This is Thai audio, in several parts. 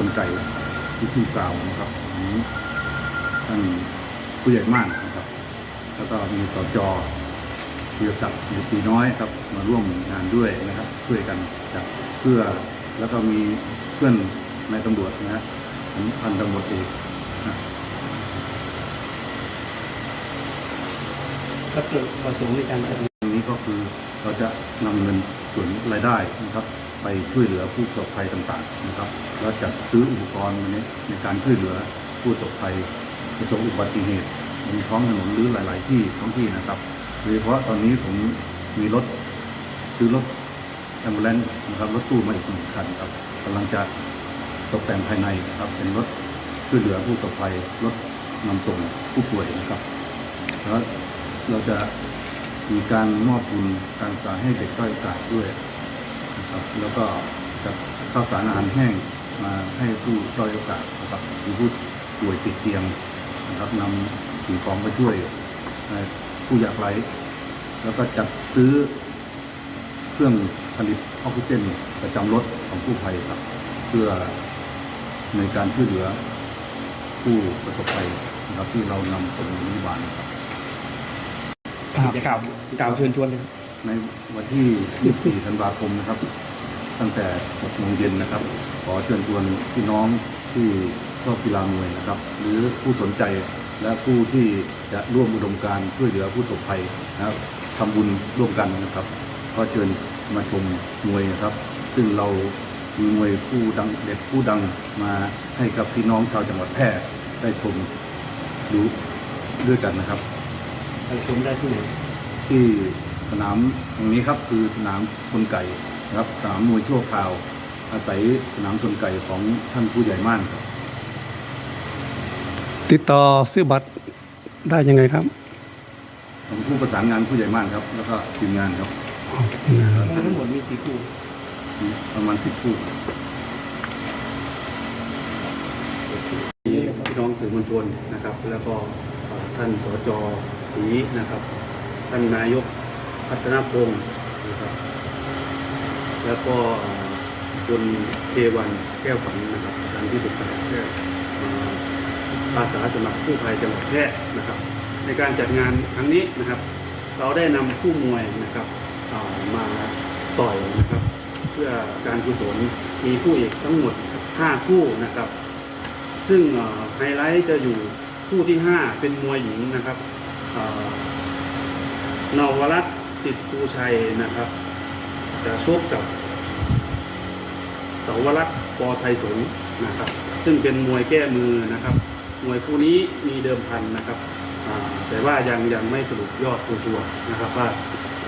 สนามชนไก่ที่ขึ้นกล่าวนะครับของท่านผู้ใหญ่ม่านนะครับ แล้วก็มีสจธีรศักดิ์หรือปีน้อยครับมาร่วมงานด้วยนะครับ ช่วยกันจัดเพื่อแล้วก็มีเพื่อนในายตำรวจนะฮะผมพันตำรวจเอกนะก็เกิดประสงค์ในการจัดตรงนี้ก็คือเราจะนำเงินส่วนรายได้นะครับ ไปช่วยเหลือผู้ประสบภัยต่างๆนะครับ แล้วจัดซื้ออุปกรณ์ในในการช่วยเหลือผู้ประสบภัยประสบอุบัติเหตุบนท้องถนนหรือหลาย ๆ ที่ท้องที่นะครับโดยเฉพาะตอนนี้ผมมีรถซื้อรถแอมบูเลนนะครับรถตู้มาอีกหนึ่งคันครับกำลังจะตกแต่งภายในนะครับ เป็นรถช่วยเหลือผู้ประสบภัยรถนำส่งผู้ป่วยนะครับแล้วเราจะมีการมอบทุนการศึกษาให้เด็กด้อยโอกาสด้วย ครับแล้วก็จะข้าวสารอาหารแห้งมาให้ผู้ด้อยโอกาสนะครับหรือผู้ป่วยติดเตียงนะครับนำสิ่งของมาช่วยเอ่อผู้ยากไร้แล้วก็จัดซื้อเครื่องผลิตออกซิเจนประจำรถของผู้ภัยครับ เพื่อในการช่วยเหลือผู้ประสบภัยนะครับที่เรานำส่งโรงพยาบาลนะครับกล่าวกล่าวเชิญชวนเลยครับ ในวันที่ 24 ธันวาคมนะครับ ตั้งแต่ 6 โมงเย็นนะครับ ขอเชิญชวนพี่น้องที่ชอบกีฬามวยนะครับ หรือผู้สนใจและผู้ที่จะร่วมอุดมการณ์ช่วยเหลือผู้ประสบภัยนะครับทำบุญร่วมกันนะครับ ก็เชิญมาชมมวยนะครับ ซึ่งเรามีมวยผู้ดังเด็ดผู้ดังมาให้กับพี่น้องชาวจังหวัดแพร่ได้ชมดูด้วยกันนะครับ ไปชมได้ที่ไหน ที่ สนามตรงนี้ครับคือสนามชนไก่นะครับสนามมวยชั่วคราว อาศัยสนามชนไก่ของท่านผู้ใหญ่ม่านครับติดต่อซื้อบัตรได้ยังไงครับผมผู้ประสานงานผู้ใหญ่ม่านครับ แล้วก็ทีมงานครับทั้งหมดมีกี่คู่ประมาณสิบคู่พี่น้องสื่อมวลชนนะครับ แล้วก็เอ่อท่านสจสีนะครับ ท่านนายก พัฒนพงศ์นะครับ แล้วก็คุณเทวันแก้วฝันนะครับท่านที่ปรึกษาแก้วเอ่อาสาสมัครผู้ภัยจังหวัดแพร่นะครับ ในการจัดงานครั้งนี้นะครับ เราได้นำคู่มวยนะครับมาต่อยนะครับ เพื่อการกุศลมีคู่เอกทั้งหมด 5 คู่นะครับ ซึ่งไฮไลท์จะอยู่คู่ที่ 5 เป็นมวยหญิงนะครับนวรัตน์ สิทธิ์ภูชัยนะครับ จะชกกับเสาวรัตน์ปอไทยสงฆ์นะครับ ซึ่งเป็นมวยแก้มือนะครับ มวยคู่นี้มีเดิมพันนะครับ แต่ว่ายังยังไม่สรุปยอดตัวชัวนะครับว่า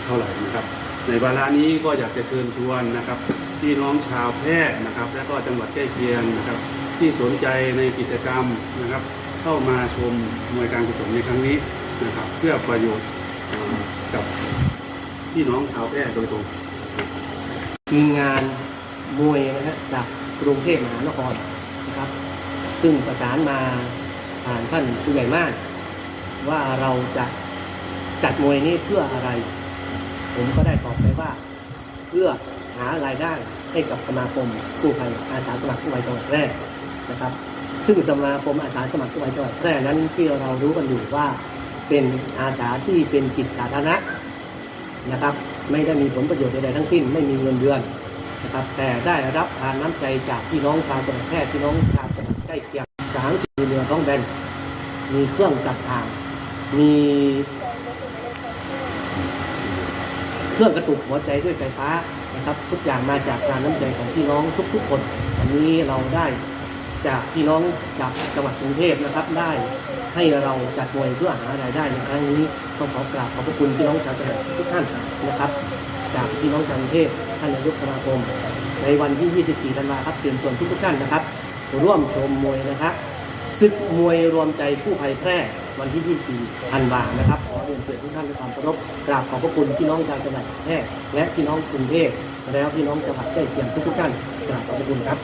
เท่าไหร่นะครับ ในวาระนี้ก็อยากจะเชิญชวนนะครับพี่น้องชาวแพร่นะครับ และก็จังหวัดใกล้เคียงนะครับ ที่สนใจในกิจกรรมนะครับ เข้ามาชมมวยการกุศลในครั้งนี้นะครับ เพื่อประโยชน์กับ พี่น้องชาวแพร่โดยตรงมีงานมวยนะฮะจากกรุงเทพมหานครนะครับ ซึ่งประสานมาผ่านท่านผู้ใหญ่มาก ว่าเราจะจัดมวยนี้เพื่ออะไร ผมก็ได้ตอบไปว่า เพื่อหารายได้ให้กับสมาคมกู้ภัยอาสาสมัครกู้ภัยจังหวัดแพร่นะครับ ซึ่งสมาคมอาสาสมัครกู้ภัยจังหวัดแพร่นั้นที่เรารู้กันอยู่ว่าเป็นอาสาที่เป็นกิจสาธารณะ นะครับไม่ได้มีผลประโยชน์ใดๆทั้งสิ้นไม่มีเงินเดือนนะครับแต่ได้รับทานน้ำใจจากพี่น้องชาวจังหวัดแพร่พี่น้องชาวจังหวัดใกล้เคียงสามสี่เรือท้องแบนมีเครื่องจักรทาง มีเครื่องกระตุกหัวใจด้วยไฟฟ้านะครับ ทุกอย่างมาจากการน้ำใจของพี่น้องทุกๆคนวันนี้เราได้จากพี่น้องจากจังหวัดกรุงเทพนะครับได้ ให้เราจัดมวยเพื่อหารายได้ในครั้งนี้ต้องขอกราบขอบพระคุณพี่น้องชาวจังหวัดทุกท่านนะครับ จากพี่น้องชาวกรุงเทพท่านนายกสมาคม ในวันที่ 24 ธันวาครับเชิญชวนทุกๆท่านนะครับ ร่วมชมมวยนะครับศึกมวยรวมใจผู้ภัยแพร่วันที่ 24 ธันวานะครับ ขอเรียนเชิญทุกท่านด้วยความเคารพกราบขอบพระคุณพี่น้องชาวจังหวัดแพร่และพี่น้องกรุงเทพแล้วพี่น้องจังหวัดใกล้เคียงทุกๆท่านกราบขอบพระคุณครับ